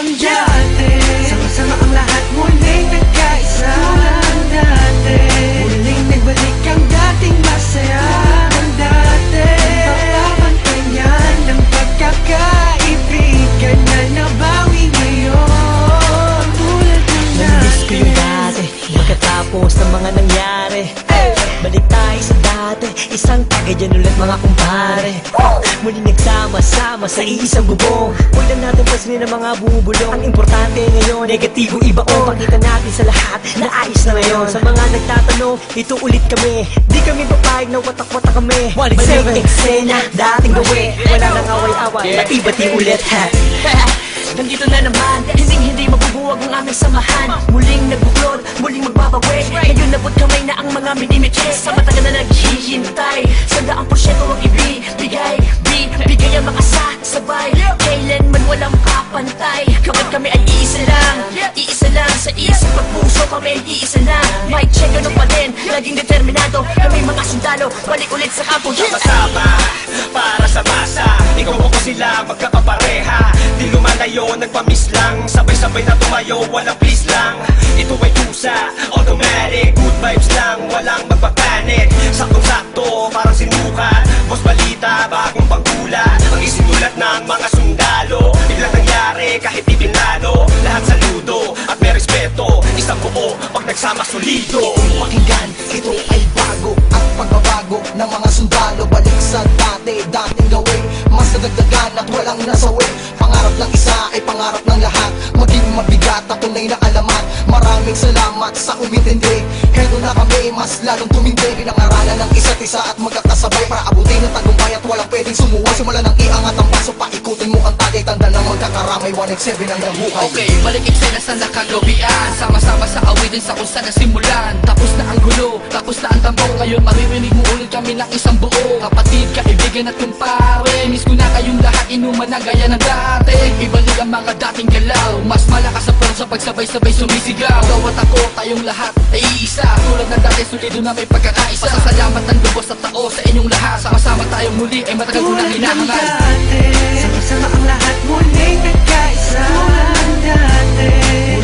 ng dati dati Isang tagayan ulit mga kumpare. Muli nagsama-sama sa iisang bubong. Huwag lang natin pansinin ang mga bubulong. Ang importante ngayon, negatibo iba o. Pakita natin sa lahat na ayos na ngayon. Sa mga nagtatanong, ito ulit kami. Di kami papayag na watak-watak kami. Balik eksena, dating gawin Wala nang away-away, bati-bati ulit ha Nandito na naman, hindi hindi mabubuwag ang aming samahan. Muling nagbuklod, muling magbabawi. Ngayon nabot kamay na ang mga minimiches Sa matagal na naghihintay Sandaang porsyento ang ibibigay. Bi, bigay ang mga sasabay Kailanman walang kapantay Kapag kami ay iisa lang Iisa lang sa isang pagpuso Kami iisa lang. Mic check ano pa din? Laging determinado Kami mga sundalo. Balik ulit sa kampo Yes! Sama-sama, para sa masa. Ikaw ako sila, magkakapareha Di lumalayo, nagpamiss lang. Sabay-sabay na tumayo, walang please lang. Ito ay kusa, automatic Good vibes lang, walang magpapanik Saktong-sakto, parang sinukat Boss balita, bagong pagkula. Ang isinulat ng mga sundalo. Biglang nangyari, kahit di Lahat saludo, at may respeto. Isang buo, pag nagsama solido. Pakinggan, ito tunay na alamat Maraming salamat sa umintindi. Heto na kami, mas lalong tumindi. Pinangaralan ng isa't isa at magkakasabay Para abutin ang tagumpay at walang pwedeng sumuway. Simula ng iangat ang paso, paikutin mo ang tagay Tanda ng magkakaramay, 187 ang nabuhay. Okay, balik eksena sa nakagawian. Sama-sama sa awitin sa kung saan nasimulan. Tapos na ang gulo, tapos na ang tambok Ngayon maririnig mo ulit kami ng isang buo. Kapatid, kaibigan at kumpare. Miss ko na kayong lahat inuman na gaya ng dati. Ibalik ang mga dating malakas ang sa pagsabay-sabay sumisigaw. Bawat ako, tayong lahat ay iisa. Tulad ng dati, solido na may pagkakaisa. Pasasalamat ng lubos sa tao sa inyong lahat. Sama-sama tayong muli ay matagal ko na Tulad ng hinahangal dati Sama-sama ang lahat muling nagkaisa. Tulad ng dati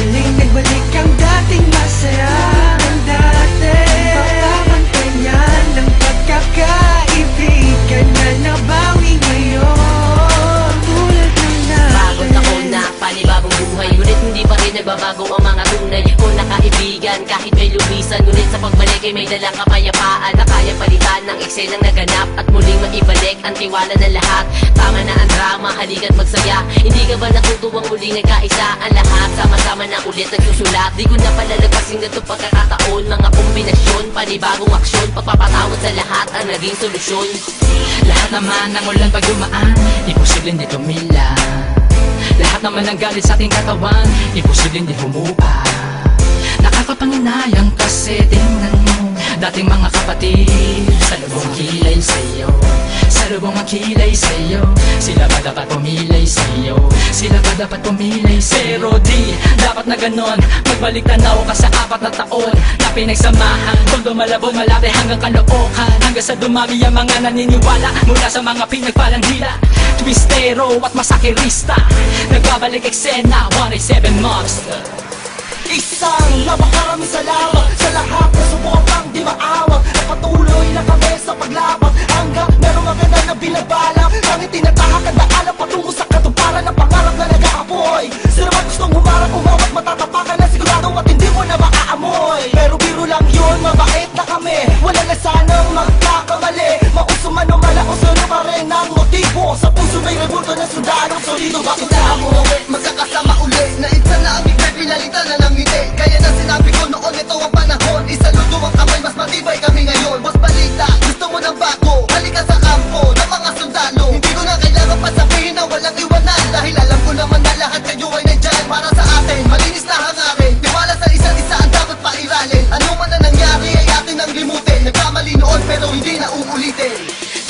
ay may dalang kapayapaan Na kaya palitan ng eksenang naganap At muling maibalik ang tiwala ng lahat. Tama na ang drama, halika't magsaya. Hindi ka ba natutuwang muling nagkaisa ang lahat Sama-sama na ulit nagsusulat. Di ko na palalagpasin ganito pagkakataon. Mga kombinasyon, panibagong aksyon. Pagpapatawad sa lahat ang naging solusyon. Lahat naman ng ulan pag dumaan Imposible hindi tumila. Lahat naman ng galit sa ating katawan Imposible hindi humupa Nakakapanginayang kasi tingnan mo Dating mga kapatid Sa lubong kilay sa'yo. Sa lubong kilay sa'yo Sila ba dapat pumilay sa'yo? Sila ba dapat pumilay sa'yo? Pero di dapat na ganon. Magbalik tanaw ka sa apat na taon Na pinagsamahan. Tondo malabo malaki hanggang kalookan Hanggang sa dumami ang mga naniniwala Mula sa mga pinagpalang hila Twistero at masakirista. Nagbabalik eksena 187 Monster Isang napakaraming salamat Sa lahat na sumupang di maawag At patuloy na kami sa paglabang Hanggang merong maganda na binabalak. Ang itinatahak at naalam patungo lahat kayo ay nandyan Para sa atin, malinis na hangarin Tiwala sa isa't isa ang dapat pairalin. Ano man na nangyari ay atin ang limutin. Nagkamali noon pero hindi na uulitin.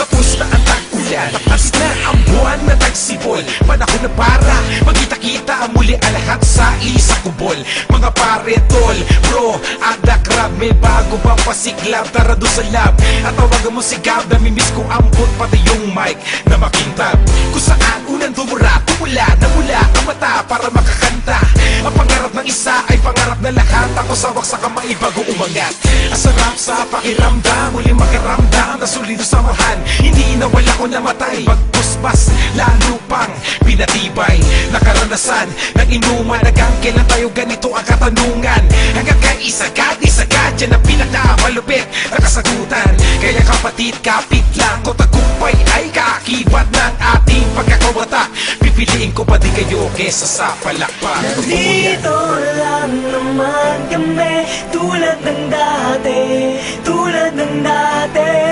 Tapos na ang tag-ulan Tapos na ang buwan na tagsibol. Panahon na para Magkita-kita muli ang lahat sa isang kubol. Mga pare, tol, bro Ada crab, may bago pang pasiklab Tara doon sa lab. At tawagan mo si Gab Namimiss ko ang pati yung mic Na makintab sawak sa kamay bago umangat. Ang sarap sa pakiramdam Muling makaramdam na solido samahan Hindi nawala ko namatay Pagpusbas, lalo pang pinatibay. Nakaranasan ng inuman Hanggang kailan tayo ganito ang katanungan? Hanggang kay isagad, isagad Yan ang pinakamalupit na kasagutan. Kaya kapatid, kapit lang ko Tagumpay ay kaakibat ng ating pagkakawata Pipiliin ko pa di kayo kesa sa palakpak. Dito lang naman kami Tulad ng dati Tulad ng dati